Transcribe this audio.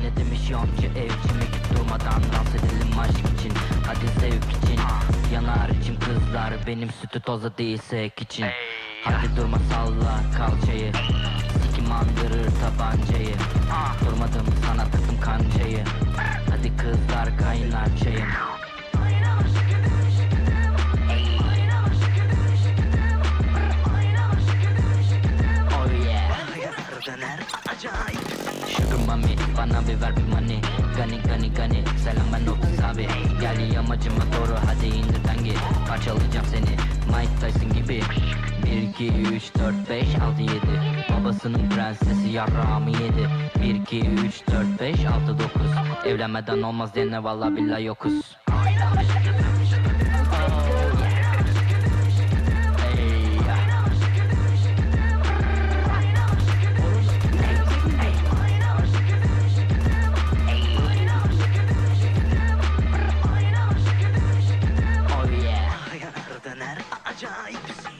Ne demiş yonca evci git durmadan dans edelim aşk için. Hadi zevk için. Yanar içim kızlar benim sütü toza değilse ek için. Hadi durma salla kalçayı. Sikim andırır tabancayı. Durmadım sana taktım kancayı. Hadi kızlar kaynar çayım Sugar mami bana bir ver bir money. Gani gani gani selam ben Otuz abi Gel yamacıma doğru hadi indir tangi Parçalayacağım seni Mike Tyson gibi. 1 2 3 4 5 6 7 Babasının prensesi yarrağımı yedi. 1 2 3 4 5 6 9 Evlenmeden olmaz diyene valla billahi yokuz Süper acayip.